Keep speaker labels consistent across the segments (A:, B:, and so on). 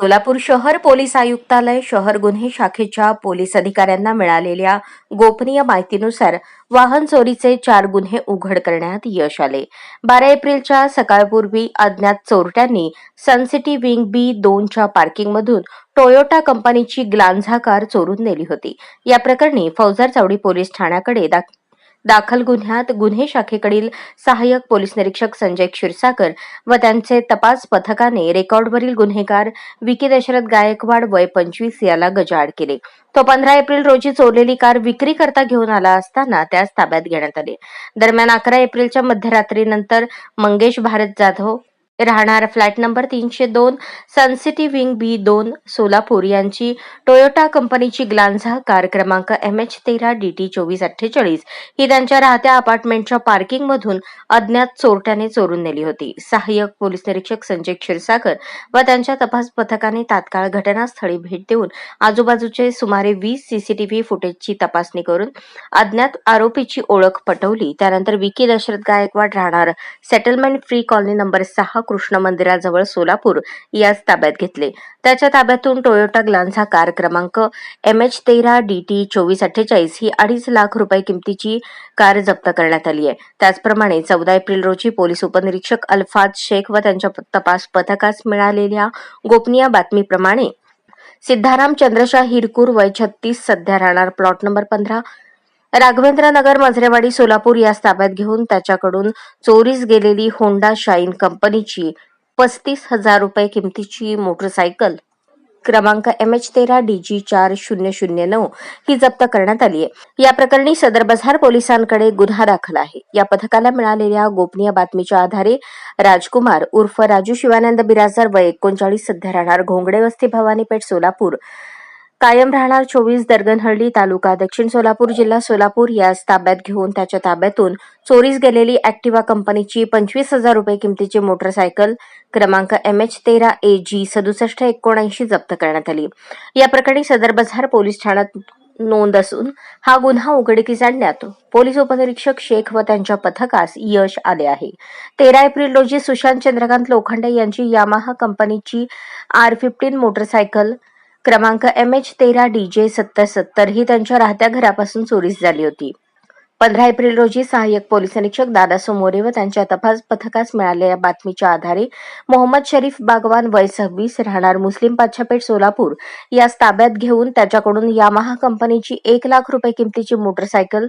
A: सोलापूर शहर पोलीस आयुक्तालय शहर गुन्हे शाखेच्या पोलीस अधिकाऱ्यांना मिळालेल्या गोपनीय माहितीनुसार वाहन चोरीचे चार गुन्हे उघड करण्यात यश आले. बारा एप्रिलच्या सकाळपूर्वी अज्ञात चोरट्यांनी सनसिटी विंग बी दोनच्या पार्किंगमधून टोयोटा कंपनीची ग्लान्झा कार चोरून नेली होती. या प्रकरणी फौजार चावडी पोलीस ठाण्याकडे दाख दाखल गुन्ह्यात गुन्हे शाखेकडील सहाय्यक पोलीस निरीक्षक संजय क्षीरसागर व त्यांचे तपास पथकाने रेकॉर्डवरील गुन्हेगार विकी दशरथ गायकवाड वय पंचवीस याला गजाआड केले. तो पंधरा एप्रिल रोजी चोरलेली कार विक्री करता घेऊन आला असताना त्यास ताब्यात घेण्यात आले. दरम्यान अकरा एप्रिलच्या मध्यरात्रीनंतर मंगेश भारत जाधव राहणार. फ्लॅट नंबर तीनशे दोन सनसिटी विंग बी दोन सोलापूर यांची. टोयोटा कंपनीची ग्लान्झा कार क्रमांक एम एच तेरा डी टी चोवीस अठ्ठेचाळीस. ही त्यांच्या राहत्या अपार्टमेंटच्या पार्किंगमधून अज्ञात चोरट्याने चोरून नेली होती. सहाय्यक पोलीस निरीक्षक संजय क्षीरसागर व त्यांच्या तपास पथकाने तात्काळ घटनास्थळी भेट देऊन आजूबाजूचे सुमारे वीस सीसीटीव्ही फुटेजची तपासणी करून अज्ञात आरोपीची ओळख पटवली. त्यानंतर विकी दशरथ गायकवाड राहणार. सेटलमेंट फ्री कॉलनी नंबर सहा कृष्ण मंदिराजवळ सोलापूर याच ताब्यात घेतले. त्याच्या ताब्यातून टोयोटा ग्लान्झा कार क्रमांक एम एच तेरा डी टी चोवीस अठ्ठेचाळीस ही अडीच लाख रुपये किमतीची कार जप्त करण्यात आली आहे. त्याचप्रमाणे चौदा एप्रिल रोजी पोलीस उपनिरीक्षक अल्फाज शेख व त्यांच्या तपास पथकास मिळालेल्या गोपनीय बातमीप्रमाणे सिद्धाराम चंद्रशा हिरकूर वय छत्तीस सध्या राहणार. प्लॉट नंबर पंधरा राघवेंद्र नगर मजरेवाडी सोलापूर यास ताब्यात घेऊन त्याच्याकडून चोरीस गेलेली होंडा शाईन कंपनीची पस्तीस हजार रुपये किमतीची मोटरसायकल. क्रमांक एम एच तेरा डी जी चार शून्य शून्य नऊ ही जप्त करण्यात आली आहे या प्रकरणी सदर बझार पोलिसांकडे गुन्हा दाखल आहे. या पथकाला मिळालेल्या गोपनीय बातमीच्या आधारे राजकुमार उर्फ राजू शिवानंद बिराजदार व एकोणचाळीस सध्या राहणार घोंगडे वस्ती भवानीपेठ सोलापूर कायम राहणार चोवीस दर्गनहळ्ळी तालुका. दक्षिण सोलापूर जिल्हा सोलापूर यास ताब्यात घेऊन त्याच्या ताब्यातून चोरीस गेलेली ऍक्टिवा कंपनीची पंचवीस हजार रुपये किमतीची मोटरसायकल क्रमांक एम एच तेरा ए जी सदुसष्ट एकोणऐंशी जप्त करण्यात आली. या प्रकरणी सदर बझार पोलीस ठाण्यात नोंद असून हा गुन्हा उघडकीस आणण्यात पोलीस उपनिरीक्षक शेख व त्यांच्या पथकास यश आले आहे. तेरा एप्रिल रोजी सुशांत चंद्रकांत लोखंडे यांची यामाहा कंपनीची आर फिफ्टीन मोटरसायकल क्रमांक एम एच तेरा डी जे सत्तर सत्तर ही त्यांच्या राहत्या घरापासून चोरीस झाली होती. पंधरा एप्रिल रोजी सहाय्यक पोलीस निरीक्षक दादा मोरे व त्यांच्या तपास पथकास मिळालेल्या बातमीच्या आधारे मोहम्मद शरीफ बागवान वय सव्वीस राहणार मुस्लिम पाच्छापेठ सोलापूर यास ताब्यात घेऊन त्याच्याकडून यामाहा कंपनीची एक लाख रुपये किमतीची मोटरसायकल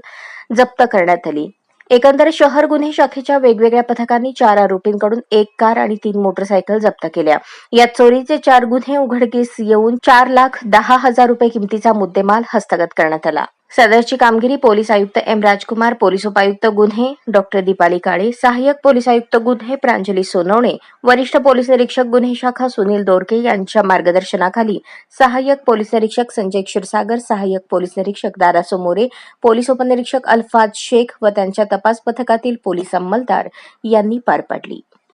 A: जप्त करण्यात आली. एकंदर शहर गुन्हे शाखेच्या वेगवेगळ्या पथकांनी चार आरोपींकडून एक कार आणि तीन मोटरसायकल जप्त केल्या. यात चोरीचे चार गुन्हे उघडकीस येऊन चार लाख दहा हजार रुपये किमतीचा मुद्देमाल हस्तगत करण्यात आला. सदरची कामगिरी पोलीस आयुक्त एम राजकुमार पोलीस उपायुक्त गुन्हे डॉक्टर दीपाली काळे सहाय्यक पोलीस आयुक्त गुन्हे प्रांजली सोनवणे वरिष्ठ पोलीस निरीक्षक गुन्हे शाखा सुनील दोरके यांच्या मार्गदर्शनाखाली सहाय्यक पोलीस निरीक्षक संजय क्षीरसागर सहाय्यक पोलीस निरीक्षक दारासो मोरे पोलीस उपनिरीक्षक अल्फाज शेख व त्यांच्या तपास पथकातील पोलीस अंमलदार यांनी पार पाडली.